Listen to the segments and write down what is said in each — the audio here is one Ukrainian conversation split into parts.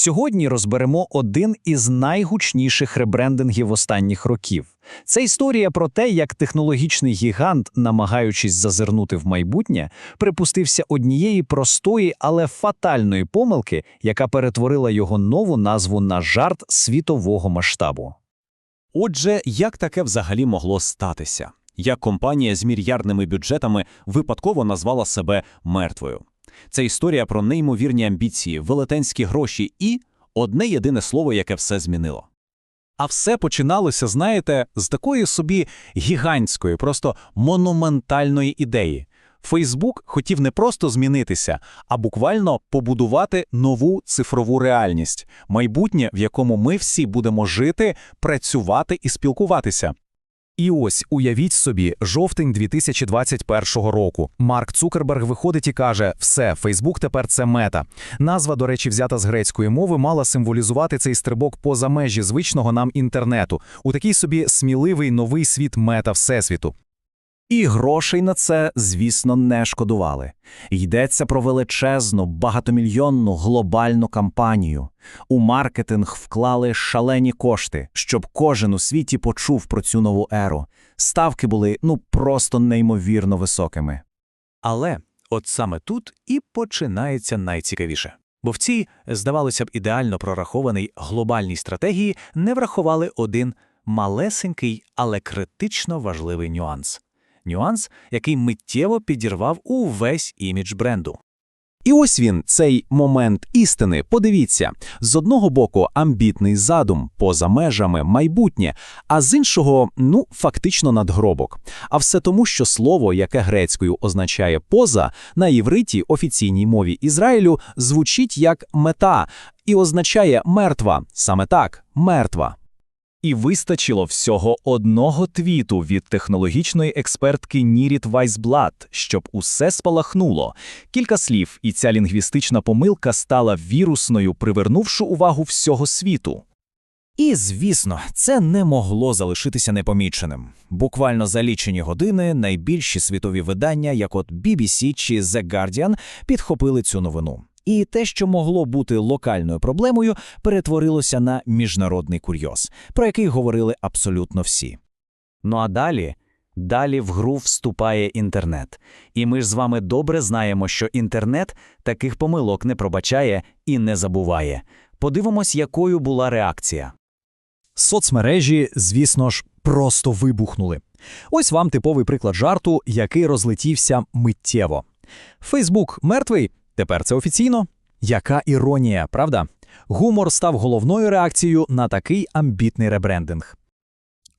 Сьогодні розберемо один із найгучніших ребрендингів останніх років. Це історія про те, як технологічний гігант, намагаючись зазирнути в майбутнє, припустився однієї простої, але фатальної помилки, яка перетворила його нову назву на жарт світового масштабу. Отже, як таке взагалі могло статися? Як компанія з мільярдними бюджетами випадково назвала себе мертвою? Це історія про неймовірні амбіції, велетенські гроші і одне єдине слово, яке все змінило. А все починалося, знаєте, з такої собі гігантської, просто монументальної ідеї. Фейсбук хотів не просто змінитися, а буквально побудувати нову цифрову реальність, майбутнє, в якому ми всі будемо жити, працювати і спілкуватися. І ось уявіть собі, жовтень 2021 року. Марк Цукерберг виходить і каже: все, Фейсбук тепер це мета. Назва, до речі, взята з грецької мови, мала символізувати цей стрибок поза межі звичного нам інтернету, у такий собі сміливий новий світ мета всесвіту. І грошей на це, звісно, не шкодували. Йдеться про величезну, багатомільйонну глобальну кампанію. У маркетинг вклали шалені кошти, щоб кожен у світі почув про цю нову еру. Ставки були ну просто неймовірно високими. Але от саме тут і починається найцікавіше. Бо в цій, здавалося б, ідеально прорахованій глобальній стратегії не врахували один малесенький, але критично важливий нюанс. Нюанс, який миттєво підірвав увесь імідж бренду. І ось він, цей момент істини. Подивіться, з одного боку амбітний задум поза межами майбутнє, а з іншого, ну, фактично надгробок. А все тому, що слово, яке грецькою означає поза, на євриті офіційній мові Ізраїлю звучить як мета і означає мертва. Саме так, мертва. І вистачило всього одного твіту від технологічної експертки Ніріт Вайсблат, щоб усе спалахнуло. Кілька слів, і ця лінгвістична помилка стала вірусною, привернувши увагу всього світу. І, звісно, це не могло залишитися непоміченим. Буквально за лічені години найбільші світові видання, як от BBC чи The Guardian, підхопили цю новину. І те, що могло бути локальною проблемою, перетворилося на міжнародний курйоз, про який говорили абсолютно всі. Ну а далі, далі в гру вступає інтернет. І ми ж з вами добре знаємо, що інтернет таких помилок не пробачає і не забуває. Подивимось, якою була реакція. Соцмережі, звісно ж, просто вибухнули. Ось вам типовий приклад жарту, який розлетівся миттєво. Фейсбук мертвий, тепер це офіційно. Яка іронія, правда? Гумор став головною реакцією на такий амбітний ребрендинг.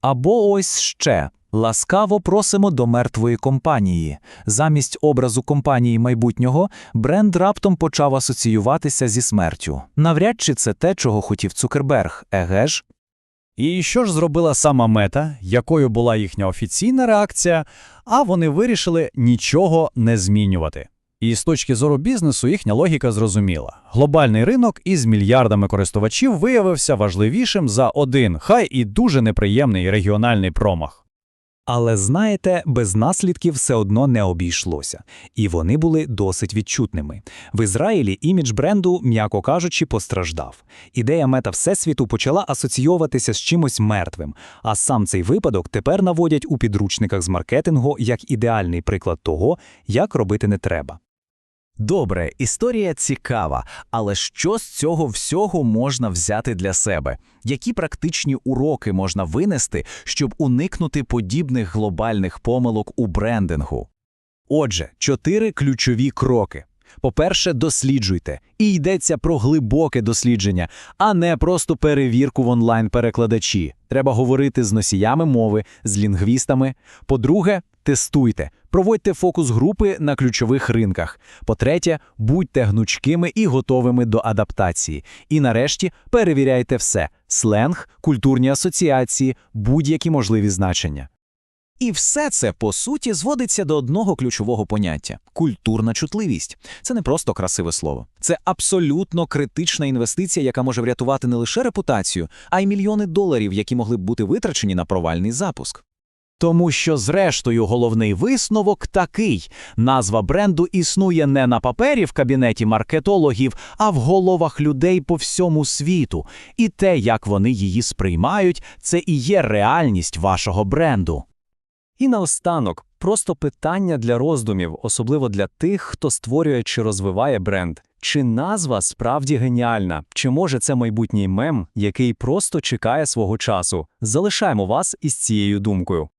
Або ось ще. Ласкаво просимо до мертвої компанії. Замість образу компанії майбутнього бренд раптом почав асоціюватися зі смертю. Навряд чи це те, чого хотів Цукерберг, еге ж? І що ж зробила сама мета, якою була їхня офіційна реакція, а вони вирішили нічого не змінювати. І з точки зору бізнесу їхня логіка зрозуміла. Глобальний ринок із мільярдами користувачів виявився важливішим за один, хай і дуже неприємний регіональний промах. Але знаєте, без наслідків все одно не обійшлося, і вони були досить відчутними. В Ізраїлі імідж бренду, м'яко кажучи, постраждав. Ідея мета Всесвіту почала асоційоватися з чимось мертвим, а сам цей випадок тепер наводять у підручниках з маркетингу як ідеальний приклад того, як робити не треба. Добре, історія цікава, але що з цього всього можна взяти для себе? Які практичні уроки можна винести, щоб уникнути подібних глобальних помилок у брендингу? Отже, чотири ключові кроки. По-перше, досліджуйте. І йдеться про глибоке дослідження, а не просто перевірку в онлайн-перекладачі. Треба говорити з носіями мови, з лінгвістами. По-друге, тестуйте. Проводьте фокус-групи на ключових ринках. По-третє, будьте гнучкими і готовими до адаптації. І нарешті перевіряйте все: сленг, культурні асоціації, будь-які можливі значення. І все це, по суті, зводиться до одного ключового поняття культурна чутливість. Це не просто красиве слово, це абсолютно критична інвестиція, яка може врятувати не лише репутацію, а й мільйони доларів, які могли б бути витрачені на провальний запуск. Тому що, зрештою, головний висновок такий: назва бренду існує не на папері в кабінеті маркетологів, а в головах людей по всьому світу. І те, як вони її сприймають, це і є реальність вашого бренду. І наостанок, просто питання для роздумів, особливо для тих, хто створює чи розвиває бренд. Чи назва справді геніальна? Чи може це майбутній мем, який просто чекає свого часу? Залишаємо вас із цією думкою.